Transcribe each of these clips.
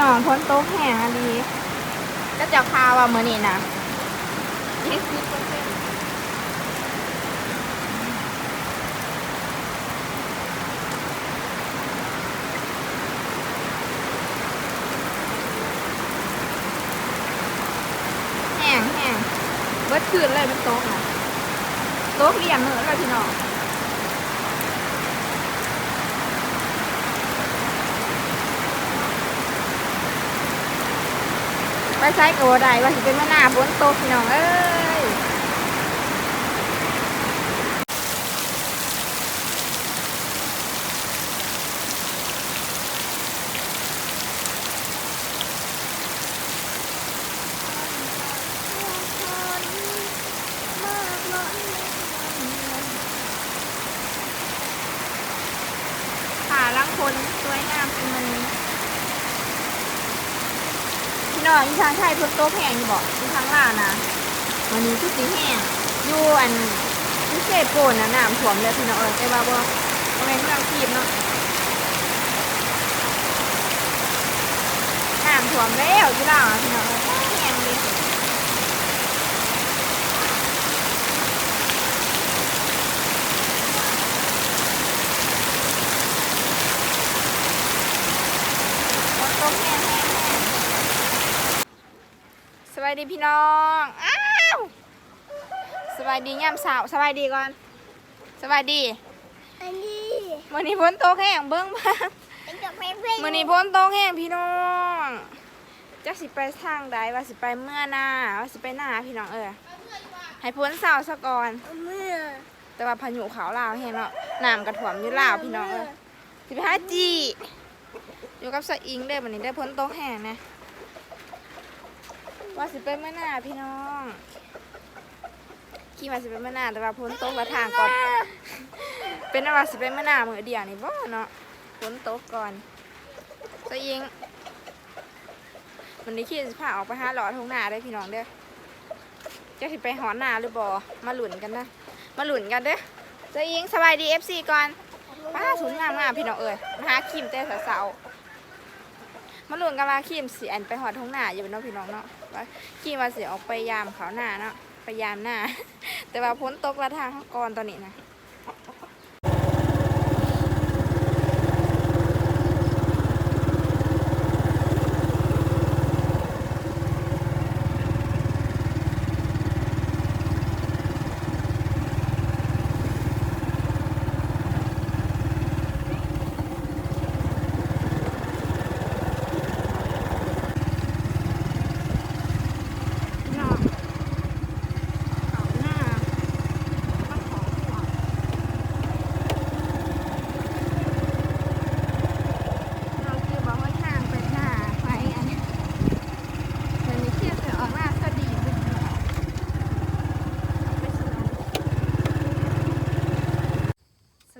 น้องพ้นโต๊ะแห้งดีก็จะพาว่ามือนี้นะยี่สิบเปอร์เซ็นต์แห้งแห้งเบิดคืนเลยเป็นโต๊ะนะโต๊ะเรียงเนื้อเลยพี่น้อง ไปใช้โกได้ว่าสิเป็นเมะนาวบนโต๊ะพี่น้องเอ้ยขาลังคนสวยงามเป็นมันนี้ พี่น้องอีทางไทยเพิ่นโต๊ะแห้งอยู่บอกอีทางล่างนะวันนี้คือสีแห้งอยู่อันพิเศษโกนนะน้ำถ่วมเลยพี่น้องเออแต่ว่าบ่บ่แม่นเมืองทีบเนาะน้ำถ่วมแล้วที่ล่างพี่น้องเออแห้งเลยฝนตกแห้งแห้งแห้ง สวัสดีพี่น้องอ้าวสวัสดีย่ำสาวสวัสดีก่อนสวัสดีอันนี้วันนี้พ้นโตกแห้งเบิ้งบ้างเป็นดอกไม้เพื่อนวันนี้พ้นโตกแห้งพี่น้องจะสิไปทางใดว่าสิไปเมื่อหน้าว่าสิไปหน้าพี่น้องเออให้พ้นเสาซะก่อนเมื่อแต่ว่าพายุเขาลาวแห้งเนาะน้ำกระถ่วมอยู่ลาวพี่น้องเออสิไปหาจีอยู่กับสะอิงเด้อวันนี้ได้พ้นโตกแห้งนะ ว่าสิไปเมื่อหน้าพี่น้องขี่มาสิไปเมื่อหน้าแต่ว่าพ้นโตกกระทางก่อน เป็นอะไรสิเป็นเมะนาวมือเดียวนี่บ่เนาะฝนตกก่อนตัวยิงวันนี้ขี้สิพาออกไปหาหลอดทงหน้าได้พี่น้องเด้อจะสิไปหอนหน้าหรือบ่มาหลุนกันนะมาหลุนกันเด้อตัวยิงสบายดีเอฟซีก่อนป้าสูงงามงามพี่น้องเอ้ยมาหาคิมแต่สาวๆ มาลุนกันมาขีมสีอันไปหอดท้องหน้าอยู่เนาะพี่น้องเนาะว่าขีมมาสีออกไปยามเขาหน้าเนาะไปยามหน้า แต่ว่าพ้นตกละทางเขาก่อนตอนนี้นะ เนาะเขาหน้าต้องขอหัวเราคือบอกว่าทางเป็นหน้าไฟอันนี้มันมีเทียบจะออกหน้าสดีเป็นเนาะไปสว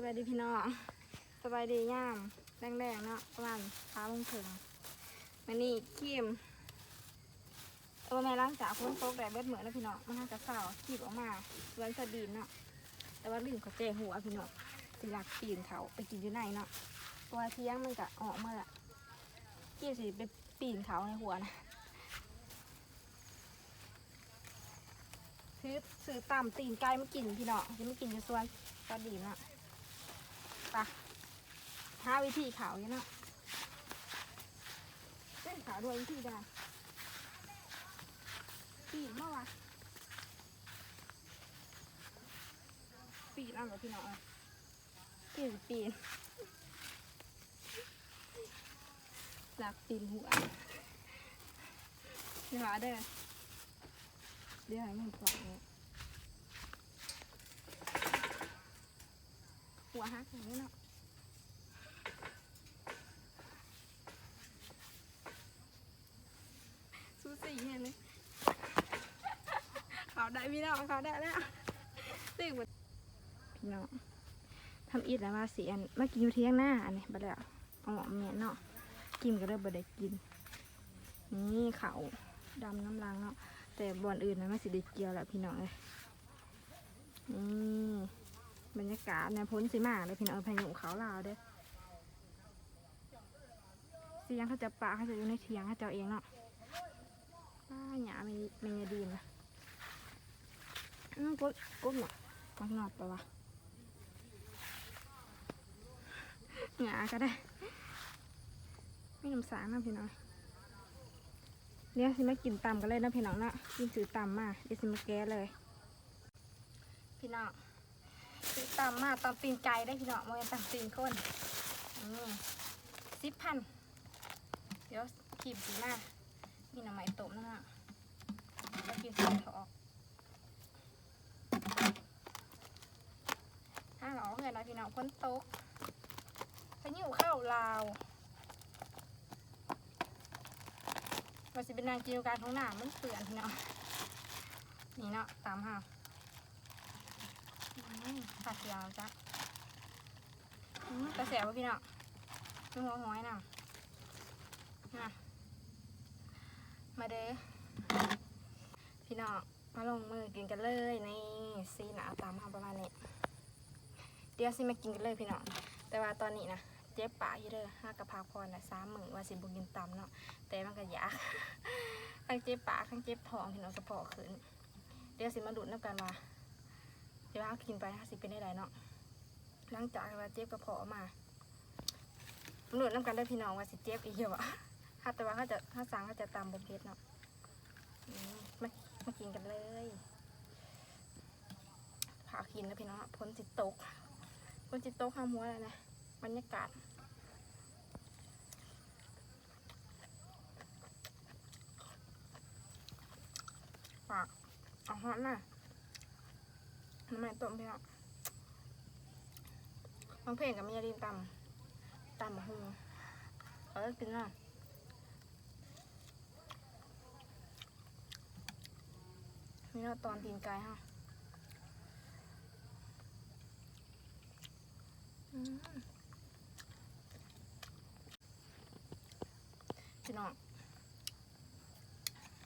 น ดีพี่น้องสบายดีย่ามแรงๆเนาะประมาณเท้าลงถึงมันนี่คิมเออแม่ล้างจากพ้นโต๊ะได้เบิดเหมือนแล้วพี่น้องมันน่าจะเศร้าขีบออกมาเว้นสะดีนเนาะแต่ว่าลืมเขาเจหัวพี่น้องสิรักปีนเขาไปกินอยู่ในเนาะตัวเที่ยงมันก็ออกมาละกี้สิไปปีนเขาในหัวนะซื้อซื้อตามตีนไก่มากินพี่น้องจะมากินอยู่สวนสะดีนเนาะ ไปหาวิธีเขาอยู่เนาะเส้นเขาด้วยวิธีได้ปีนมาวะปีนเอากับพี่น้องอะปีนปีนหลักปีนหัวเดี๋ยวหาเด้อเดี๋ยวให้มันปล่อยเนี่ย หัวหักอย่างนี้เนาะสู้สีเห็นไหมเขาได้พี่น้องเขาได้แล้วตึกหมดพี่น้องทำอิดแล้วมาสีอันเมื่อกี้อยู่เที่ยงหน้าอันนี้บัดแล้วเอาหมอเมียเนาะกินก็เริ่มบัได้กิน นี่เขาดำน้ำลังเนาะแต่บ่อนอื่นนะไม่สิได้เกี่ยวแหละพี่น้องเลยนี่ บรรยากาศเนี่ยพ้นสิมาเลยพี่น้องพายุเขาลาวเด้เสียงเขาจะปะเขาจะอยู่ในเถียงเขาเจ้าเองเนาะป้าหยาไม่ไม่ดีนะอืมกดกดหนอมักหนอดปะวะหยาก็ได้ไม่น้ำสางนะพี่น้องเนี่ยสิมากินตำกันเลยนะพี่น้องนะกินซื้อตำมาเดี๋ยวสิมาแก้เลย พี่น้อง ซื้อตำมมาตำตีนไก่ได้พี่น้องมาเป็นตำตีนคนอืมสิบพันเดี๋ยวขีบสีมามีหน่อไม้ต้มนะฮะแล้วกินสีทอกห้าหลอเงินนะพี่น้องพ้นโต๊ะพายุเข้าลาวว่าสิเป็นนางกินการของหนามันเปื่อนพี่น้องนี่เนาะตามห้า ผัดยาวจ้ะกระแสว่พี่น้องมีหัวหอยน่ะมามาเด้อพี่น้องมาลงมือกินกันเลยในซีหนาตามมาประมาณนี้เดี๋ยวสิมากินกันเลยพี่น้องแต่ว่าตอนนี้นะเจ็บปากอยู่เด้อห้ากระเพราพรนะสามหมื้อว่าสิบุกินตำเนาะแต่มันก็ยากทั้งเจ็บปากทั้งเจ็บท้องพี่น้องกระเพาะขึ้นเดี๋ยวสิมาดูดน้ำกันว่า เดี๋ยวเอากินไปห้าสิเป็นได้ไรเนาะหลังจากว่าเจ็บกระเพาะมาหนุนน้ำกันได้พี่น้องว่าสิเจ็บอีกเยอะถ้าแต่ว่าเขาจะถ้าสั่งเขาจะตำบมเพชรเนาะมามากินกันเลยพากินนะพี่น้องพ้นจิตตกพ้นจิตตกข้ามหัวเลยนะบรรยากาศฝากเอาฮอตน่ะ น้ำมันต้มพี่น้องบางเพลงกับมียาดีนตำตำหูเออกินน่ะนี่เราตอนตีนไก่ฮะอืมพี่น้อง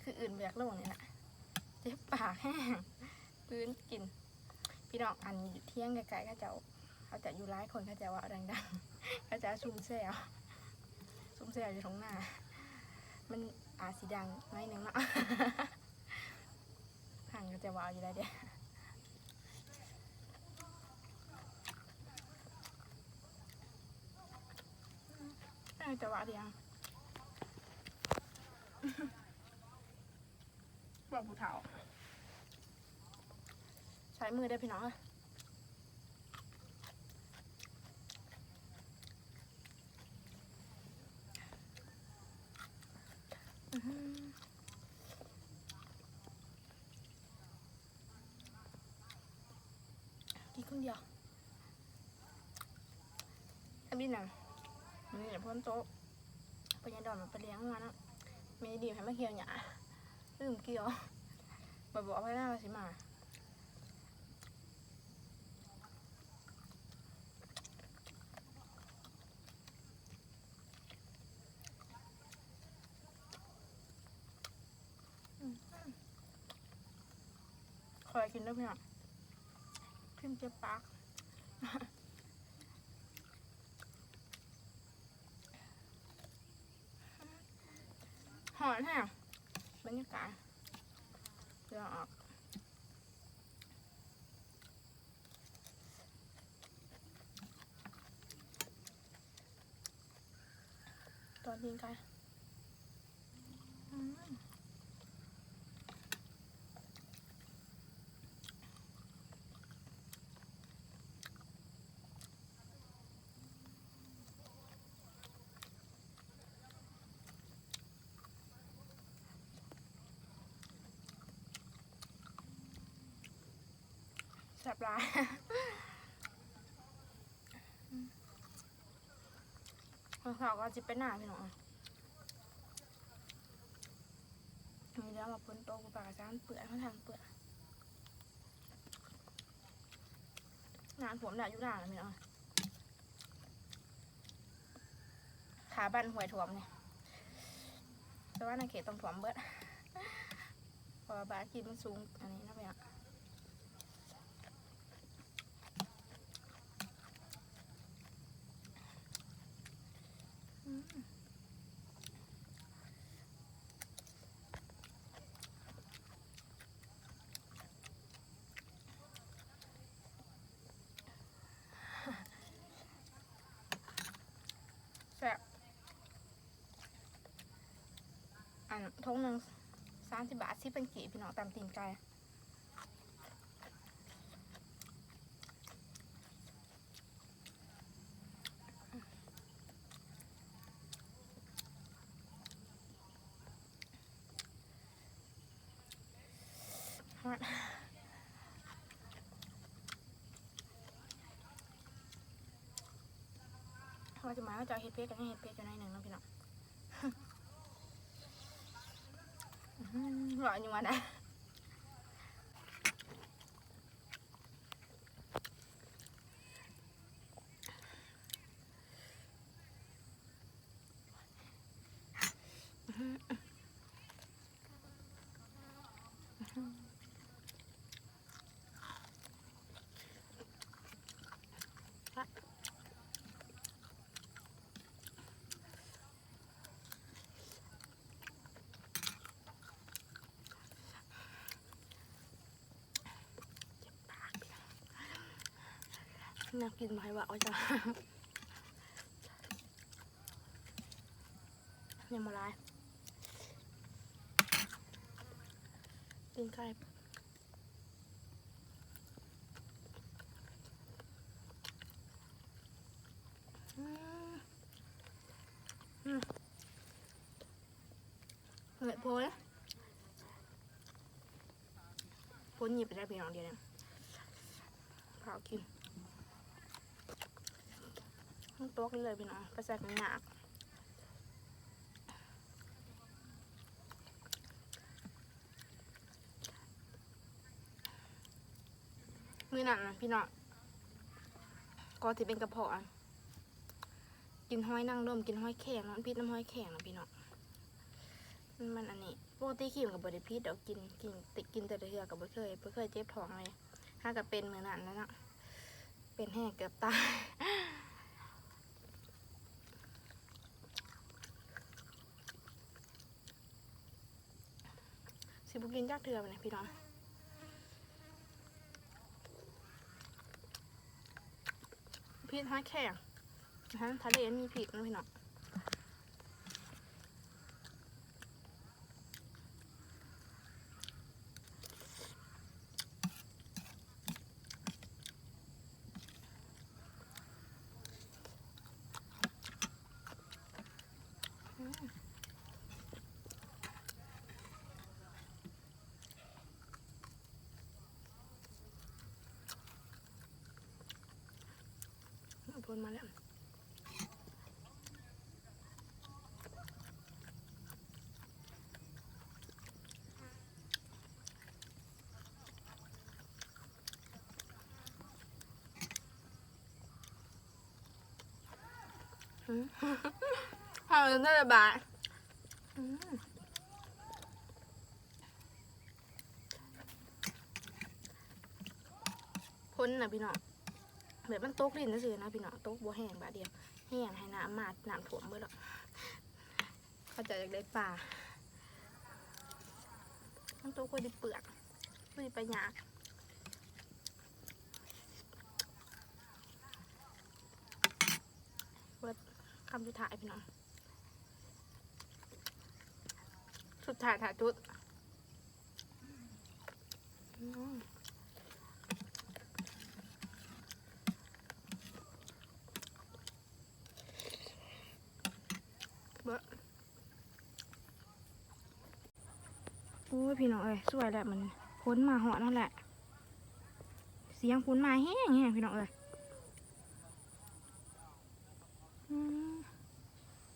คืออื่นเบียกโลกนี่แหละเจ็บปากแห้งพื้นกิน พี่น้องอันเที่ยงไกลๆก็จะเขาจะอยู่ร้ายคนเขาจะว่าดังๆก็จะซุ่มเสียวซุ่มเสียวอยู่ตรงหน้า มันอาสีดังน้อยหนึ่งเนาะห่างก็จะว่าอยู่แล้วเดียวน่จะว่าเดียวบอกผู้เฒ่า ใช้มือได้พี่น้องอะกินคนเดียวอันนี้น่ะมันนี่แหละพ้นโต๊ะไปยันดอนมันไปเลี้ยงมานะมีดีให้มาเคี่ยวหยาลืมเกี่ยวบอกบอกไว้หน้าว่าสิมาคอย กินด้วยพี่น้องพิมเจ็บปากหอนแฮะบรรยากาศเดี๋ยวออกตอนนี้กัน อืมแซ่บลายข้าวก็จะเป็นหน้าพี่น้องมีแล้วมาพ้นโต๊ะกูปากจานเปื่อยเขาทางเปื่อยงานผมเนี่ยอยู่ด่านเลยพี่น้องขาบันหวยถ่วมเนี่ยแต่ว่าในเขตต้องถ่วมเบิดพอบาสกินมันสูงอันนี้นะพี่น้องอืม ซ่บอัน ทงหนึ่งสามสิบบาทสิเป็นกี่พี่น้องตามตีนไก่ฮอดว่าจะหมายว่าจะเห็ดเพชรกันเห็ดเพชรอยู่ในหนึ่งนะพี่น้อง อื้อหือหล่ ออยู่มาได้อยกกินไหมวะเอาจ้ะยังมาไลายกินไก่อืมอืมเหนื่อยโพเลยโพหยิบไปได้เพียงอย่างเดียวเนี่ยเผากิน ต้องโต๊ะเลยพี่น้องไปใส่กันหนักมือหนักนะพี่น้องก็ที่เป็นกระเพาะกินห้อยนั่งร่มกินห้อยแข็งนาะพิษน้ำห้อยแข็งนะพี่น้องมันอันนี้ปกติขิมกับบริพิษเดี๋ยวกินกินติกินแต่เถื่อกับบ่เคยบ่เคยเจ็บท้องเลยถ้ากับเป็นมือนั้นแล้วนะเป็นแห้งเกือบตาย สิบุกิน จากเถื่อไปนพี่น้องพี่ท้าแข่งนะฮะทะเลมีพริกนะพี่น้อง พนมาแล้วอืมเอาจนได้ระบายอืมพ้นนะพี่น้อง แบบมันตกลิ้นซื่อนะพี่น้องตกบัวแห้งบาเดียวแห้งให้น้ำมาดน้ำถ่วมเมื่อหรอกเขาจะอยากได้ปลามันตกคนดิเปลือกคนดิปลายากเปิร์ดคำสุดท้ายพี่น้องสุดท้ายถ่ายจุดอืมเบอะโอ้ย พี่น้องเอ้ยสวยแหละมันพ้นมาเหาะนั่นแหละ เสียงพ้นมาแห้งแห้งพี่น้องเอ้ย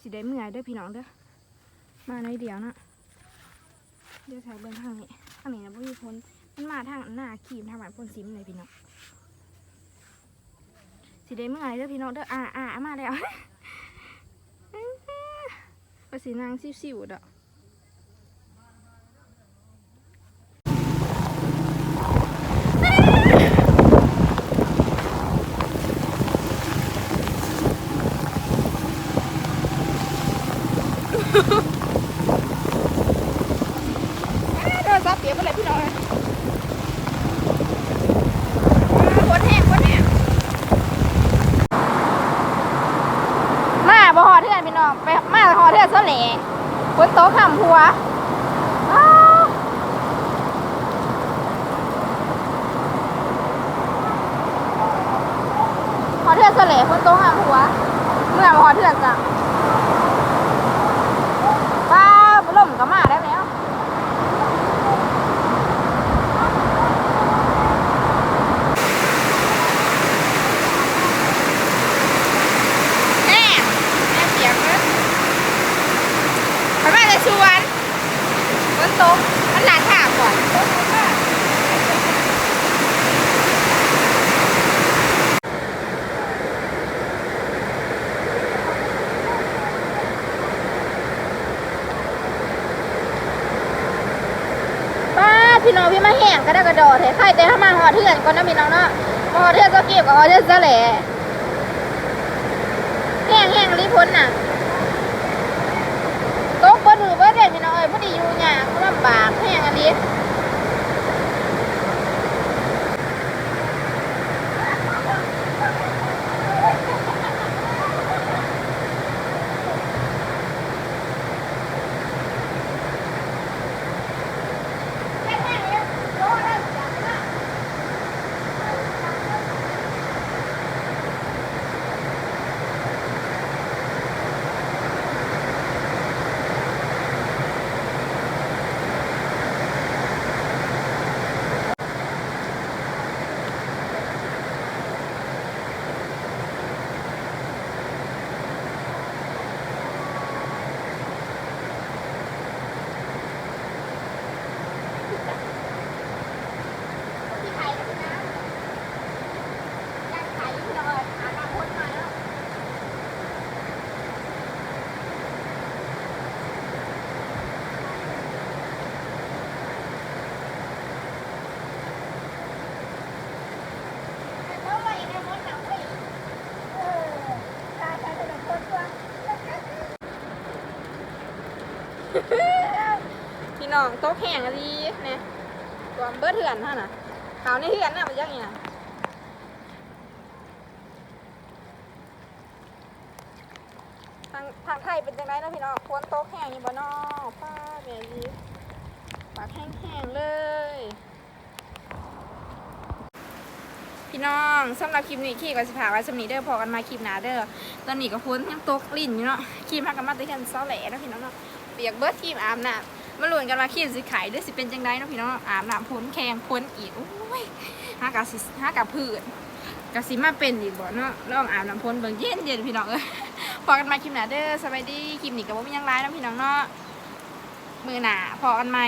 สิได้เมื่อยเด้อพี่น้องเด้อมาในเดียวนะเดี๋ยวใช้เบิ้งทางนี้ทางนี้นะพี่พ้นมันมาทางหน้าขีมทางบ้านพ้นซิมเลยพี่น้องสิได้เมื่อไหร่เด้อพี่น้องเด้ออ่าอ่ามาแล้วภาษีนางซิวๆดอกเดินซับเปียกไปเลยพี่น้องคนแห้งคนแห้งมา บ่หอเทือนพี่น้องไปมาหอเทือนซะแหล่ฝนตกห่ำหัวอ้าวหอเทือนซะแหล่ฝนตกห่ำหัว เมื่อมาหอเทือนจ้ะป้าบล่มก็มาได้แล้ว แม่แม่เปียกเลยไปบ้านจะชวนบนโต๊ะมันหลานถามก่อนป้า พี่น้องพี่มาแห้งก็ได้กระโดดเถอะใครแต่ถ้ามาหอเทือนก่อนนะพี่น้องเนาะมาหอเทือนก็เก็บกับหอเทือนซะแหละแห้งแห้งรีพ้นน่ะตกบ่ดื้อบ่เด่นพี่น้องเอ้ยพอดีอยู่ยากลำบากแห้งอันนี้ที่ไทยนะพี่นะย่างไทยพี่น้องเอ้ยหาทางพ้นมาแล้ว พี่ น้องโต๊ะแข่งอะไรเนี่ยตัวเบิดเถื่อนฮะน่ะขาวในเถื่อนน่ะมันยังไงนะทางทางไทยเป็นจังไงนะพี่น้องควรโต๊ะแข่งอยู่บ่นอป้าแม่ดีปากแห้งๆเลย พี่น้องสำหรับคลิปนี้ขี้กับสิพาไว้สำนีเด้อพอกันมาคลิปหนาเด้อตอนนี้ก็พ้นยังตกลิ่นอยู่เนาะคลิปพักกันมาตะกันเศร้าแหล่นะพี่น้องเนาะเปียกเบิร์ดคลิปอาบน้ำ มาลุ้นกันว่าขี้สิขายด้วยสิเป็นจังไดเนาะพี่น้องอาบน้ำพ้นแข็งพ้นอีกโอ้ยห้ากับสิห้ากับพืชกะสิมาเป็นอีกบ่เนาะลองอาบน้ำพ้นเบิ่งเย็นเย็นพี่น้องเอ้ยพอกันมาคลิปหนาเด้อสบายดีคลิปนี้กับว่ามียังร้ายเนาะพี่น้องเนาะมือหนาพอกันใหม่